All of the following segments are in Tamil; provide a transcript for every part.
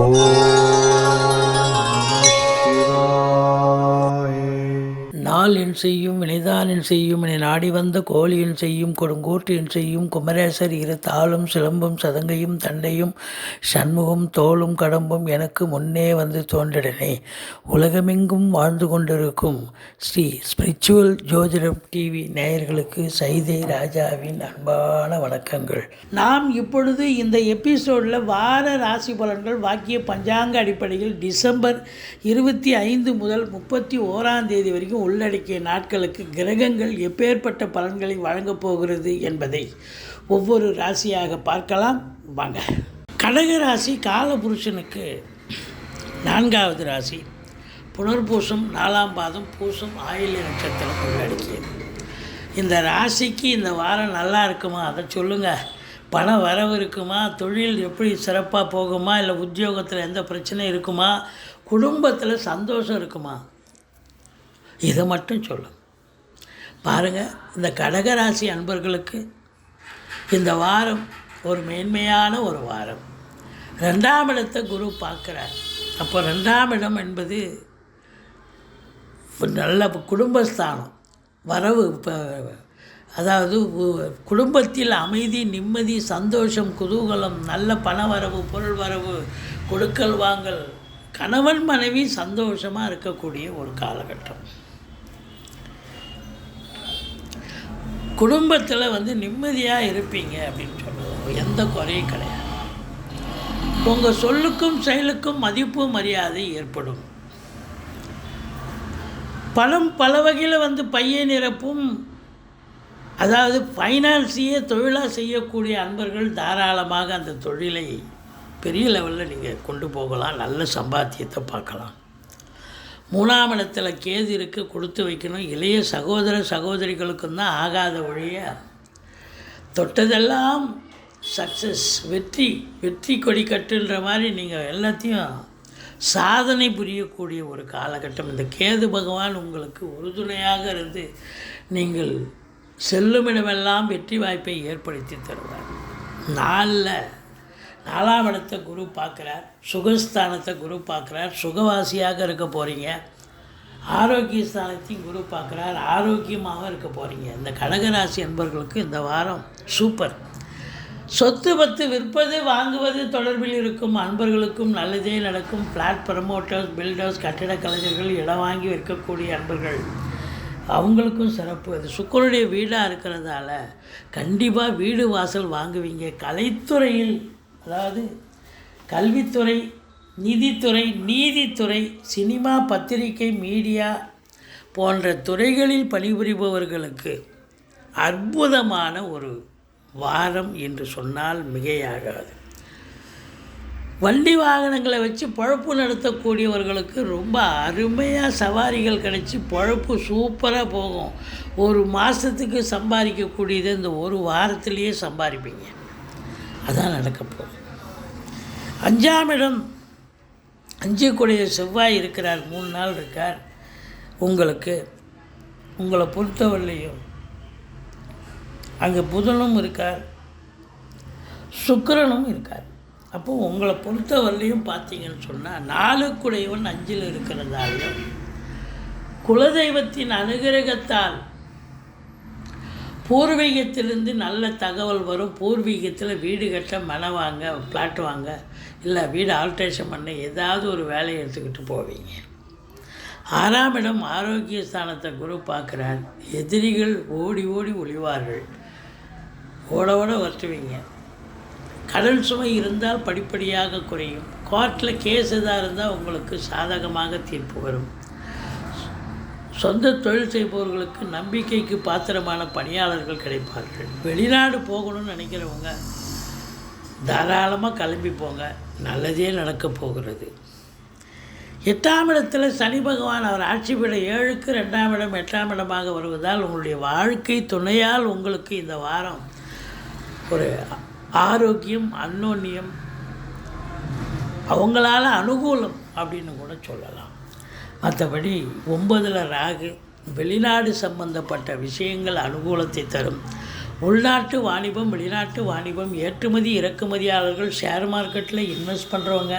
Oh. நாள் என் செய்யும் வினைதான் என் செய்யும் என நாடி வந்த கோழி என் செய்யும் கொடுங்கோட்டு என் செய்யும் குமரேசர் இரு தாளும் சிலம்பும் சதங்கையும் தண்டையும் சண்முகம் தோளும் கடம்பும் எனக்கு முன்னே வந்து தோன்றிடனே. உலகமெங்கும் வாழ்ந்து கொண்டிருக்கும் ஸ்ரீ ஸ்பிரிச்சுவல் ஜோதிடம் டிவி நேயர்களுக்கு சைதை ராஜாவின் அன்பான வணக்கங்கள். நாம் இப்பொழுது இந்த எபிசோடில் வார ராசி பலன்கள் வாக்கிய பஞ்சாங்க அடிப்படையில் டிசம்பர் இருபத்தி ஐந்து முதல் முப்பத்தி ஓராம் தேதி வரைக்கும் நடவடிக்கை நாட்களுக்கு கிரகங்கள் எப்பேற்பட்ட பலன்களை வழங்கப் போகிறது என்பதை ஒவ்வொரு ராசியாக பார்க்கலாம். வாங்க. கடக ராசி காலபுருஷனுக்கு நான்காவது ராசி. புனர்பூசம் நாலாம் பாதம் பூசம் ஆயில்ய நட்சத்திரம் உள்ளடக்கியது. இந்த ராசிக்கு இந்த வாரம் நல்லா இருக்குமா? அதை சொல்லுங்கள் பண வரவு இருக்குமா? தொழில் எப்படி சிறப்பாக போகுமா? இல்லை உத்தியோகத்தில் எந்த பிரச்சனை இருக்குமா? குடும்பத்தில் சந்தோஷம் இருக்குமா? இதை மட்டும் சொல்லும். பாருங்கள் இந்த கடகராசி அன்பர்களுக்கு இந்த வாரம் ஒரு மேன்மையான ஒரு வாரம். ரெண்டாம் இடத்தை குரு பார்க்குறார். அப்போ ரெண்டாம் இடம் என்பது நல்ல குடும்பஸ்தானம். வரவு இப்போ அதாவது குடும்பத்தில் அமைதி நிம்மதி சந்தோஷம் குதூகலம் நல்ல பண வரவு பொருள் வரவு கொடுக்கல் வாங்கல் கணவன் மனைவி சந்தோஷமாக இருக்கக்கூடிய ஒரு காலகட்டம். குடும்பத்தில் வந்து நிம்மதியாக இருப்பீங்க அப்படின்னு சொல்லுவோம் எந்த குறையும் கிடையாது. உங்கள் சொல்லுக்கும் செயலுக்கும் மதிப்பு மரியாதை ஏற்படும். பணம் பல வகையில் வந்து பைய நிரப்பும் அதாவது ஃபைனான்ஸையே தொழிலாக செய்யக்கூடிய அன்பர்கள் தாராளமாக அந்த தொழிலை பெரிய லெவலில் நீங்கள் கொண்டு போகலாம். நல்ல சம்பாத்தியத்தை பார்க்கலாம். மூணாம் இடத்துல கேது இருக்கு கொடுத்து வைக்கணும். இளைய சகோதர சகோதரிகளுக்கும் தான் ஆகாத ஒழிய தொட்டதெல்லாம் சக்ஸஸ் வெற்றி வெற்றி கொடி கட்டுன்ற மாதிரி நீங்கள் எல்லாத்தையும் சாதனை புரியக்கூடிய ஒரு காலகட்டம். இந்த கேது பகவான் உங்களுக்கு உறுதுணையாக இருந்து நீங்கள் செல்லுமிடமெல்லாம் வெற்றி வாய்ப்பை ஏற்படுத்தி தருவார். நாளில் நாலாம் இடத்தை குரு பார்க்குறார் சுகஸ்தானத்தை குரு பார்க்குறார் சுகவாசியாக இருக்க போகிறீங்க ஆரோக்கிய ஸ்தானத்தையும் குரு பார்க்குறார் ஆரோக்கியமாக இருக்க போகிறீங்க இந்த கடகராசி அன்பர்களுக்கு இந்த வாரம் சூப்பர். சொத்து பத்து விற்பது வாங்குவது தொடர்பில் இருக்கும் அன்பர்களுக்கும் நல்லதே நடக்கும். ஃப்ளாட் ப்ரமோட்டர்ஸ் பில்டர்ஸ் கட்டிடக் கலைஞர்கள் இடம் வாங்கி விற்கக்கூடிய அன்பர்கள். அவங்களுக்கும் சிறப்பு. அது சுக்கரனுடைய வீடாக இருக்கிறதால கண்டிப்பாக வீடு வாசல் வாங்குவீங்க. கலைத்துறையில் அதாவது கல்வித்துறை நிதித்துறை நீதித்துறை சினிமா பத்திரிகை மீடியா போன்ற துறைகளில் பணிபுரிபவர்களுக்கு அற்புதமான ஒரு வாரம் என்று சொன்னால் மிகையாகாது. வண்டி வாகனங்களை வச்சு பழப்பு நடத்தக்கூடியவர்களுக்கு ரொம்ப அருமையாக சவாரிகள் கிடச்சி பழப்பு சூப்பராக போகும். ஒரு மாதத்துக்கு சம்பாதிக்கக்கூடியதை இந்த ஒரு வாரத்திலேயே சம்பாதிப்பீங்க. அதான் நடக்க போகுது அஞ்சாம் இடம் அஞ்சக்கூடிய செவ்வாய் இருக்கிறார் மூணு நாள் இருக்கார். உங்களுக்கு உங்களை பொறுத்தவரையிலையும் அங்கே புதனும் இருக்கார் சுக்கரனும் இருக்கார். அப்போ உங்களை பொறுத்தவரையிலையும் பார்த்தீங்கன்னு சொன்னால் நாலுக்குடையவன் அஞ்சில் இருக்கிறதாலும் குலதெய்வத்தின் அனுகிரகத்தால் பூர்வீகத்திலிருந்து நல்ல தகவல் வரும். பூர்வீகத்தில் வீடு கட்ட மனை வாங்க பிளாட் வாங்க இல்லை வீடு ஆல்ட்ரேஷன் பண்ண ஏதாவது ஒரு வேலையை எடுத்துக்கிட்டு போவீங்க. ஆறாம் இடம் ஆரோக்கிய ஸ்தானத்தை குரு பார்க்குறார். எதிரிகள் ஓடி ஓடி ஒளிவார்கள். ஓட ஓட வருத்துவீங்க. கடன் சுமை இருந்தால் படிப்படியாக குறையும். கோர்ட்டில் கேஸ் எதாக இருந்தால் உங்களுக்கு சாதகமாக தீர்ப்பு வரும். சொந்த தொழில் செய்பவர்களுக்கு நம்பிக்கைக்கு பாத்திரமான பணியாளர்கள் கிடைப்பார்கள். வெளிநாடு போகணும்னு நினைக்கிறவங்க தாராளமாக கிளம்பி போங்க. நல்லதே நடக்கப் போகிறது. எட்டாம் இடத்தில் சனி பகவான் அவர் ஆட்சி பெற ஏழுக்கு ரெண்டாம் இடம் எட்டாம் இடமாக வருவதால் உங்களுடைய வாழ்க்கை துணையால் உங்களுக்கு இந்த வாரம் ஒரு ஆரோக்கியம் அன்னோன்யம் அவங்களால அனுகூலம் அப்படின்னு கூட சொல்லலாம். மற்றபடி ஒன்பதில் ராகு வெளிநாடு சம்பந்தப்பட்ட விஷயங்கள் அனுகூலத்தை தரும். உள்நாட்டு வாணிபம் வெளிநாட்டு வாணிபம் ஏற்றுமதி இறக்குமதியாளர்கள் ஷேர் மார்க்கெட்டில் இன்வெஸ்ட் பண்ணுறவங்க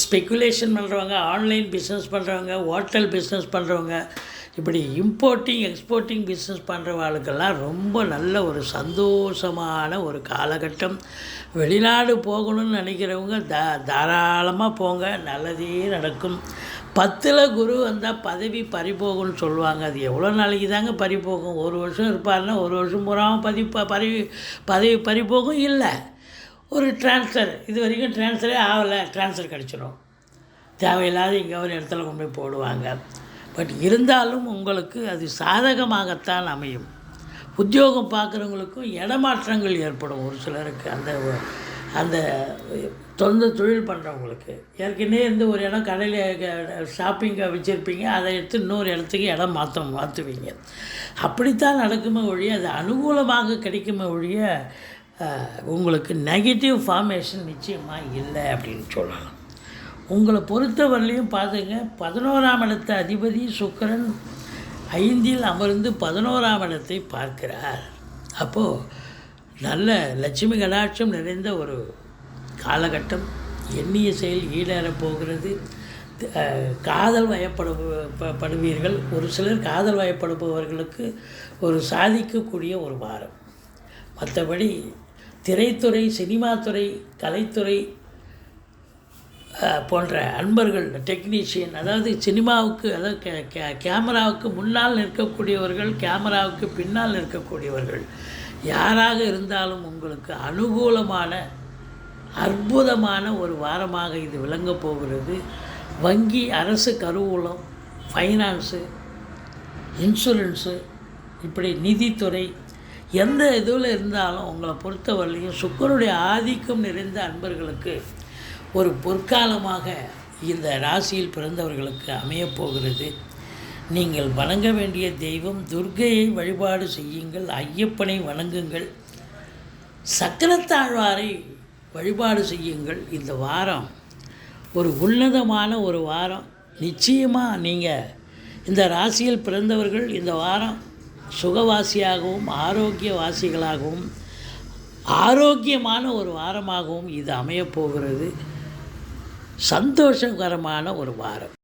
ஸ்பெக்குலேஷன் பண்ணுறவங்க ஆன்லைன் பிஸ்னஸ் பண்ணுறவங்க ஹோட்டல் பிஸ்னஸ் பண்ணுறவங்க இப்படி இம்போர்ட்டிங் எக்ஸ்போர்ட்டிங் பிஸ்னஸ் பண்ணுறவாளுக்கெல்லாம் ரொம்ப நல்ல ஒரு சந்தோஷமான ஒரு காலகட்டம். வெளிநாடு போகணும்னு நினைக்கிறவங்க தா தாராளமாக போங்க நல்லதே நடக்கும். பத்தில் குரு வந்தால் பதவி பறிபோகும்னு சொல்லுவாங்க. அது எவ்வளோ நாளைக்கு தாங்க பறிபோகும்? ஒரு வருஷம் இருப்பாருன்னா ஒரு வருஷம் பூராவும் பதி ப- பறி பதவி பறிபோகும் இல்லை. ஒரு ட்ரான்ஸ்ஃபர் இது வரைக்கும் ட்ரான்ஸ்ஃபரே ஆகலை. ட்ரான்ஸ்ஃபர் கிடச்சிரும். தேவையில்லாத இங்கே ஒரு இடத்துல கொண்டு போய் போடுவாங்க. பட் இருந்தாலும் உங்களுக்கு அது சாதகமாகத்தான் அமையும். உத்தியோகம் பார்க்குறவங்களுக்கும் இடமாற்றங்கள் ஏற்படும் ஒரு சிலருக்கு. அந்த அந்த சொந்த தொழில் பண்ணுறவங்களுக்கு ஏற்கனவே இருந்து ஒரு இடம் கடையில் ஷாப்பிங்கை வச்சுருப்பீங்க. அதை எடுத்து இன்னொரு இடத்துக்கு இடம் மாற்ற மாற்றுவீங்க அப்படித்தான் நடக்குமே ஒழிய அது அனுகூலமாக கிடைக்குமே ஒழிய உங்களுக்கு நெகட்டிவ் ஃபார்மேஷன் நிச்சயமாக இல்லை அப்படின்னு சொல்லலாம். உங்களை பொறுத்தவரையிலையும் பார்த்துங்க பதினோராம் இடத்த அதிபதி சுக்கிரன் ஐந்தில் அமர்ந்து பதினோராம் இடத்தை பார்க்கிறார். அப்போது நல்ல லட்சுமி கடாட்சம் நிறைந்த ஒரு காலகட்டம் எண்ணிய செயல் ஈடேறப் போகிறது. காதல் வயப்படு படுவீர்கள். ஒரு சிலர் காதல் வயப்படுபவர்களுக்கு ஒரு சாதிக்கக்கூடிய ஒரு வாரம். மற்றபடி திரைத்துறை சினிமாத்துறை கலைத்துறை போன்ற அன்பர்கள் டெக்னீஷியன் அதாவது சினிமாவுக்கு அதாவது கே கே கேமராவுக்கு முன்னால் நிற்கக்கூடியவர்கள் கேமராவுக்கு பின்னால் நிற்கக்கூடியவர்கள் யாராக இருந்தாலும் உங்களுக்கு அனுகூலமான அற்புதமான ஒரு வாரமாக இது விளங்கப் போகிறது. வங்கி அரசு கருவூலம் ஃபைனான்ஸு இன்சூரன்ஸு இப்படி நிதித்துறை எந்த இதில் இருந்தாலும் உங்களை பொறுத்தவரையிலையும் சுக்கரனுடைய ஆதிக்கம் நிறைந்த அன்பர்களுக்கு ஒரு பொற்காலமாக இந்த ராசியில் பிறந்தவர்களுக்கு அமையப்போகிறது நீங்கள் வணங்க வேண்டிய தெய்வம் துர்க்கையை வழிபாடு செய்யுங்கள் ஐயப்பனை வணங்குங்கள். சக்கரத்தாழ்வாரை வழிபாடு செய்யுங்கள் இந்த வாரம். ஒரு உன்னதமான ஒரு வாரம். நிச்சயமாக நீங்கள் இந்த ராசியில் பிறந்தவர்கள் இந்த வாரம் சுகவாசியாகவும் ஆரோக்கியவாசிகளாகவும் ஆரோக்கியமான ஒரு வாரமாகவும் இது அமையப்போகிறது சந்தோஷகரமான ஒரு வாரம்.